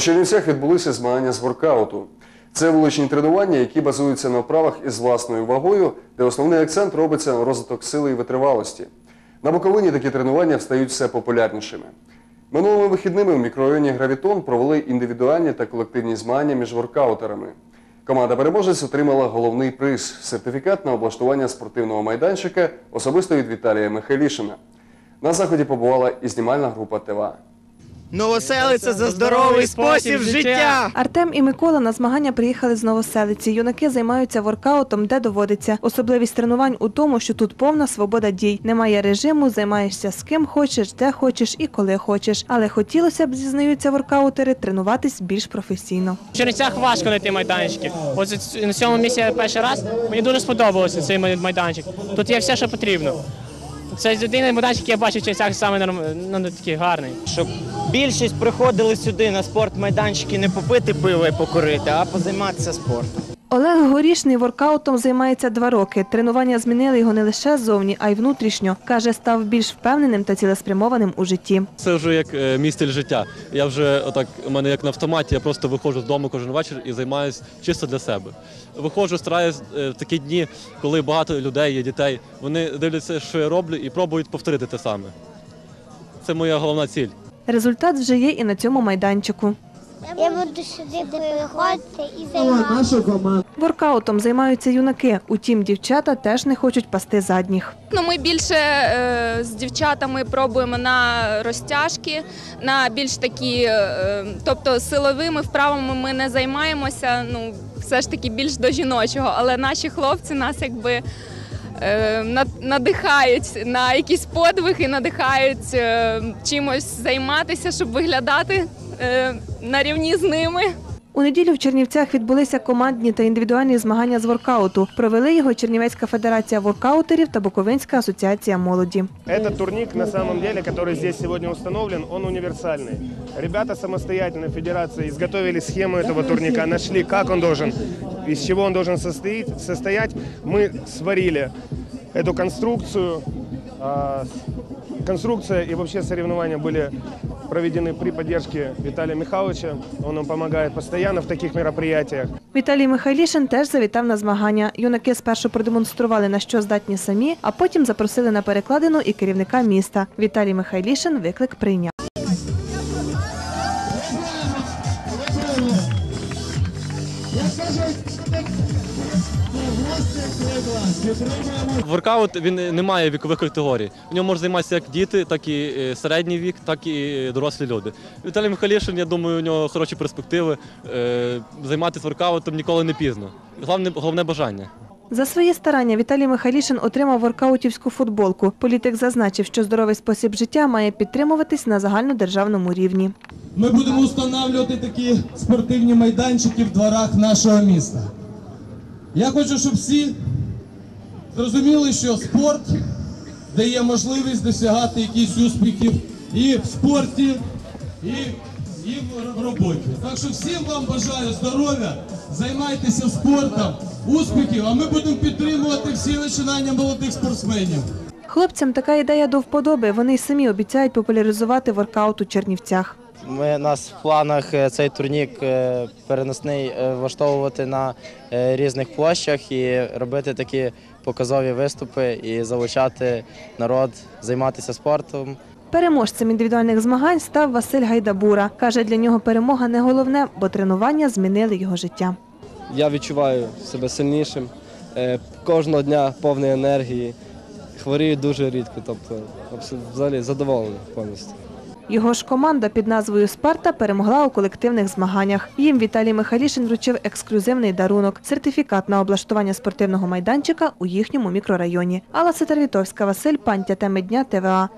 У Чернівцях відбулися змагання з воркауту. Це вуличні тренування, які базуються на вправах із власною вагою, де основний акцент робиться на розвиток сили і витривалості. На Буковині такі тренування стають все популярнішими. Минулими вихідними в мікрорайоні Гравітон провели індивідуальні та колективні змагання між воркаутерами. Команда переможець отримала головний приз сертифікат на облаштування спортивного майданчика особисто від Віталія Михайлішина. На заході побувала і знімальна група ТВА. Новоселиця за здоровий спосіб життя. Артем і Микола на змагання приїхали з Новоселиці. Юнаки займаються воркаутом, де доводиться. Особливість тренувань у тому, що тут повна свобода дій. Немає режиму, займаєшся з ким хочеш, де хочеш і коли хочеш. Але хотілося б, зізнаються воркаутери, тренуватись більш професійно. В Чернівцях важко знайти майданчики. Ось на цьому місці я перший раз. Мені дуже сподобався цей май- майданчик. Тут є все, що потрібно. Це єдиний майданчик, який я бачив в Чернівцях саме норм... ну, такий гарний. Щоб більшість приходили сюди на спортмайданчики не попити пиво і покурити, а позайматися спортом. Олег Горішний воркаутом займається два роки. Тренування змінили його не лише ззовні, а й внутрішньо. Каже, став більш впевненим та цілеспрямованим у житті. Це вже як е, мій стиль життя. Я вже отак, у мене як на автоматі, я просто виходжу з дому кожен вечір і займаюся чисто для себе. Виходжу, стараюсь е, в такі дні, коли багато людей є дітей. Вони дивляться, що я роблю, і пробують повторити те саме. Це моя головна ціль. Результат вже є і на цьому майданчику. Я буду сюди приходити і займатися. Воркаутом займаються юнаки. Утім, дівчата теж не хочуть пасти задніх. Ну, ми більше е, з дівчатами пробуємо на розтяжки, на більш такі, е, тобто силовими вправами ми не займаємося. Ну, все ж таки більш до жіночого, але наші хлопці нас якби. е, Надихають на якісь подвиги, надихають чимось займатися, щоб виглядати на рівні з ними. У неділю в Чернівцях відбулися командні та індивідуальні змагання з воркауту. Провели його Чернівецька федерація воркаутерів та Буковинська асоціація молоді. Этот турник, на самом деле, который здесь сегодня установлен, он универсальный. Ребята самостоятельно, федерация, изготовили схему этого турника, нашли, как он должен, из чего он должен состоять. состоять. Мы сварили эту конструкцию. А, Конструкция и вообще соревнования были проведены при поддержке Виталия Михайловича. Он нам помогает постоянно в таких мероприятиях. Віталій Михайлішин теж завітав на змагання. Юнаки спершу продемонстрували на що здатні самі, а потім запросили на перекладину і керівника міста. Віталій Михайлішин виклик прийняв. Воркаут він не має вікових категорій. В ньому можуть займатися як діти, так і е, середній вік, так і дорослі люди. Віталій Михайлішин, я думаю, у нього хороші перспективи. Е, Займатися воркаутом ніколи не пізно. Головне, головне бажання. За свої старання Віталій Михайлішин отримав воркаутівську футболку. Політик зазначив, що здоровий спосіб життя має підтримуватись на загальнодержавному рівні. Ми будемо встановлювати такі спортивні майданчики в дворах нашого міста. Я хочу, щоб всі зрозуміли, що спорт дає можливість досягати якісь успіхів і в спорті, і, і в роботі. Так що всім вам бажаю здоров'я, займайтеся спортом, успіхів, а ми будемо підтримувати всі починання молодих спортсменів. Хлопцям така ідея до вподоби. Вони й самі обіцяють популяризувати воркаут у Чернівцях. Ми нас в планах е, цей турнік е, переносний е, влаштовувати на різних площах і робити такі показові виступи і залучати народ займатися спортом. Переможцем індивідуальних змагань став Василь Гайдабура. Каже, для нього перемога не головне, бо тренування змінили його життя. Я відчуваю себе сильнішим. е, Кожного дня повний енергії. Хворію дуже рідко, тобто взагалі задоволений повністю. Його ж команда під назвою Спарта перемогла у колективних змаганнях. Їм Віталій Михайлішин вручив ексклюзивний дарунок сертифікат на облаштування спортивного майданчика у їхньому мікрорайоні. Алла Ситарвітовська, Василь Пантя, теми дня ТВА.